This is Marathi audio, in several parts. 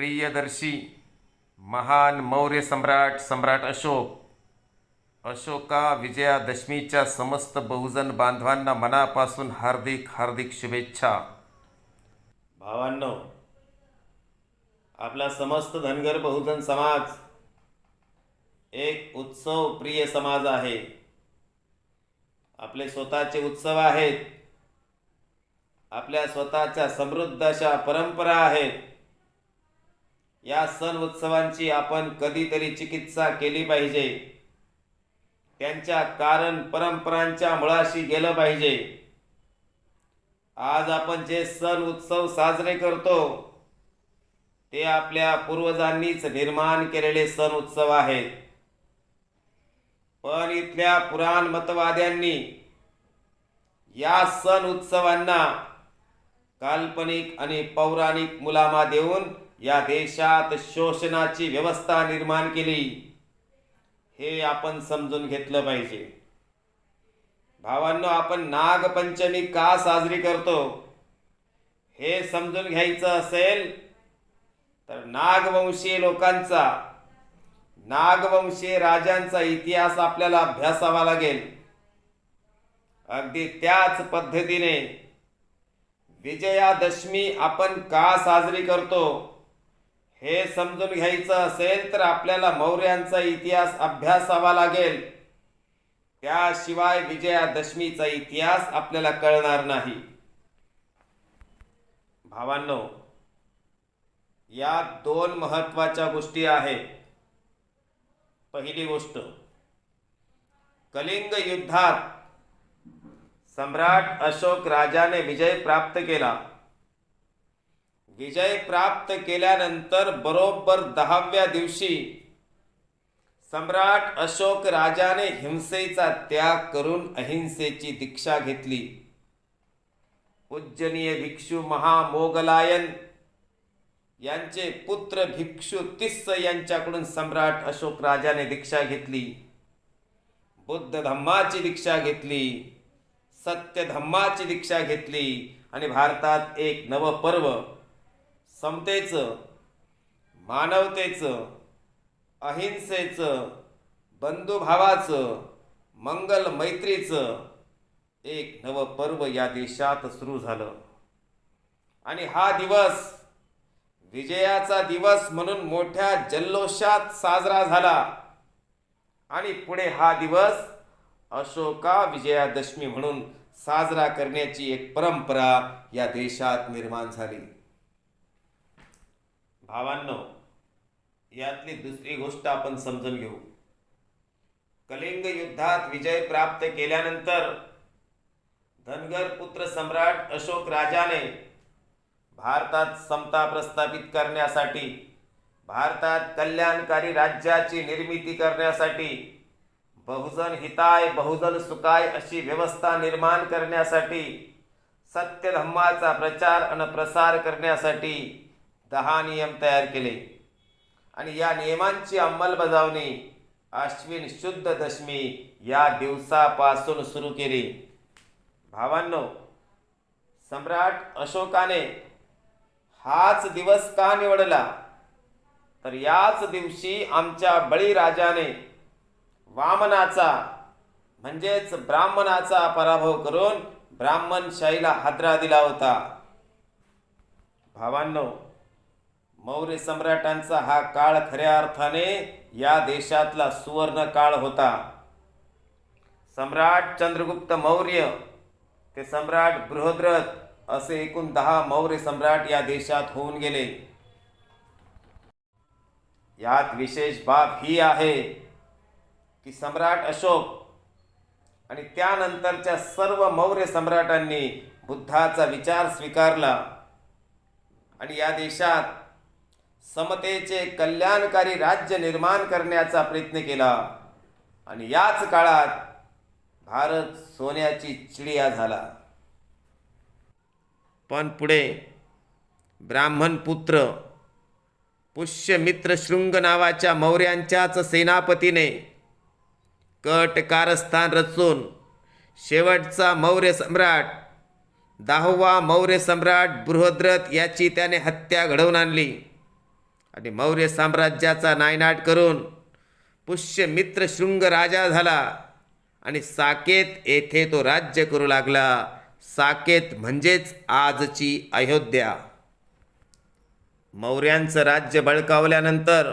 प्रियदर्शी महान मौर्य सम्राट सम्राट अशोक. अशोका विजयादशमीच्या समस्त बहुजन बांधवांना मनापासून हार्दिक हार्दिक शुभेच्छा. भावांनो आपला समस्त धनगर बहुजन समाज एक उत्सव प्रिय समाज आहे. आपले स्वतःचे उत्सव आहेत. आपल्या स्वतःच्या समृद्ध अशा परंपरा आहेत. या सण उत्सवांची आपण कधीतरी चिकित्सा केली पाहिजे. त्यांच्या कारण परंपरांच्या मुळाशी गेलं पाहिजे. आज आपण जे सण उत्सव साजरे करतो ते आपल्या पूर्वजांनीच निर्माण केलेले सण उत्सव आहेत. पण इथल्या पुराण मतवाद्यांनी या सण उत्सवांना काल्पनिक आणि पौराणिक मुलामा देऊन या देशात शोषणाची व्यवस्था निर्माण केली. हे आपण समजून घेतलं पाहिजे. भावांनो आपण नागपंचमी का साजरी करतो? हे समजून घ्यायचं असेल तर नागवंशीय लोकांचा नागवंशीय राजांचा इतिहास आपल्याला अभ्यासावा लागेल. अगदी त्याच पद्धतीने विजयादशमी आपण का साजरी करतो? हे समजून घ्यायचं असेल तर आपल्याला मौर्यांचा इतिहास अभ्यासावा लागेल. त्याशिवाय विजयादशमीचा इतिहास आपल्याला कळणार नाही. भावांनो या दोन महत्त्वाच्या गोष्टी आहेत. पहिली गोष्ट कलिंग युद्धात सम्राट अशोक राजाने विजय प्राप्त केला. विजय प्राप्त केल्यानंतर बरोबर दहाव्या दिवशी सम्राट अशोक राजाने हिंसेचा त्याग करून अहिंसेची दीक्षा घेतली. पूजनीय भिक्षू महामोगलायन यांचे पुत्र भिक्षू तिस्स यांच्याकडून सम्राट अशोक राजाने दीक्षा घेतली. बुद्ध धम्माची दीक्षा घेतली. सत्य धम्माची दीक्षा घेतली. आणि भारतात एक नव पर्व समतेचं मानवतेचं अहिंसेचं बंधुभावाचं मंगल मैत्रीचं एक नव पर्व या देशात सुरू झालं. आणि हा दिवस विजयाचा दिवस म्हणून मोठ्या जल्लोषात साजरा झाला. आणि पुढे हा दिवस अशोका विजयादशमी म्हणून साजरा करण्याची एक परंपरा या देशात निर्माण झाली. भावांनो यातली दुसरी गोष्ट आपण समजून घेऊ. कलिंग युद्धात विजय प्राप्त केल्यानंतर धनगर पुत्र सम्राट अशोक राजाने भारतात समता प्रस्थापित करण्यासाठी भारतात कल्याणकारी राज्याची निर्मिती करण्यासाठी बहुजन हिताय बहुजन सुखाय अशी व्यवस्था निर्माण करण्यासाठी सत्यधम्माचा प्रचार आणि प्रसार करण्यासाठी दहा नियम तयार केले. आणि या नियमांची अंमलबजावणी अश्विन शुद्ध दशमी या दिवसापासून सुरू केली. भावांनो सम्राट अशोकाने हाच दिवस का निवडला? तर याच दिवशी आमच्या बळीराजाने वामनाचा म्हणजेच ब्राह्मणाचा पराभव करून ब्राह्मणशाहीला हादरा दिला होता. भावांनो मौर्य सम्राटांचा हा काळ खऱ्या अर्थाने या देशातला सुवर्ण काळ होता. सम्राट चंद्रगुप्त मौर्य ते सम्राट बृहद्रथ असे एकूण दहा मौर्य सम्राट या देशात होऊन गेले. यात विशेष बाब ही आहे की सम्राट अशोक आणि त्यानंतरच्या सर्व मौर्य सम्राटांनी बुद्धाचा विचार स्वीकारला आणि या देशात समतेचे कल्याणकारी राज्य निर्माण करण्याचा प्रयत्न केला. आणि याच काळात भारत सोन्याची चिडिया झाला. पण पुढे ब्राह्मण पुत्र पुष्यमित्र शृंग नावाच्या मौर्यांच्याच सेनापतीने कट कारस्थान रचून शेवटचा मौर्य सम्राट दहावा मौर्य सम्राट बृहद्रथ याची त्याने हत्या घडवून आणली. आणि मौर्य साम्राज्याचा नायनाट करून पुष्यमित्र शृंग राजा झाला. आणि साकेत येथे तो राज्य करू लागला. साकेत म्हणजेच आजची अयोध्या. मौर्यांचं राज्य बळकावल्यानंतर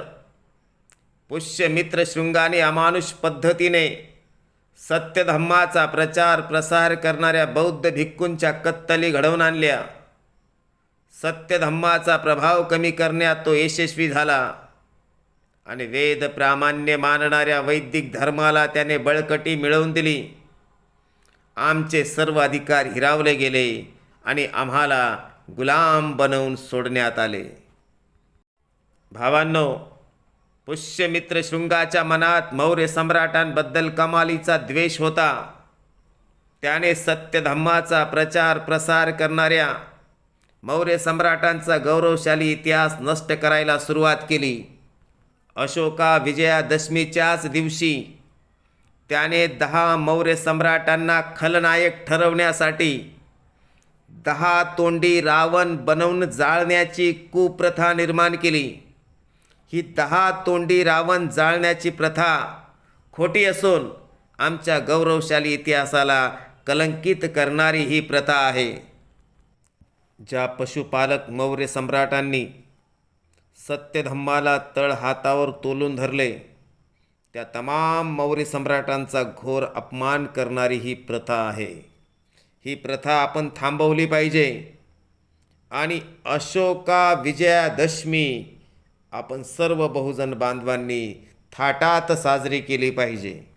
पुष्यमित्र शृंगाने अमानुष पद्धतीने सत्यधम्माचा प्रचार प्रसार करणाऱ्या बौद्ध भिक्खूंच्या कत्तली घडवून आणल्या. सत्यधम्माचा प्रभाव कमी करण्यात तो यशस्वी झाला. आणि वेद प्रामाण्य मानणाऱ्या वैदिक धर्माला त्याने बळकटी मिळवून दिली. आमचे सर्व अधिकार हिरावले गेले आणि आम्हाला गुलाम बनवून सोडण्यात आले. भावांनो पुष्यमित्र शृंगाच्या मनात मौर्य सम्राटांबद्दल कमालीचा द्वेष होता. त्याने सत्यधम्माचा प्रचार प्रसार करणाऱ्या मौर्य सम्राटांचा गौरवशाली इतिहास नष्ट करायला सुरुवात केली. अशोका विजयादशमीच्याच दिवशी त्याने दहा मौर्य सम्राटांना खलनायक ठरवण्यासाठी दहा तोंडी रावण बनवून जाळण्याची कुप्रथा निर्माण केली. ही दहा तोंडी रावण जाळण्याची प्रथा खोटी असून आमच्या गौरवशाली इतिहासाला कलंकित करणारी ही प्रथा आहे. ज्या पशुपालक मौर्य सम्राटांनी सत्यधम्माला तळ हातावर तोलून धरले त्या तमाम मौर्य सम्राटांचा घोर अपमान करणारी ही प्रथा आहे. ही प्रथा आपण थांबवली पाहिजे. आणि अशोका विजयादशमी आपण सर्व बहुजन बांधवांनी थाटात साजरी केली पाहिजे.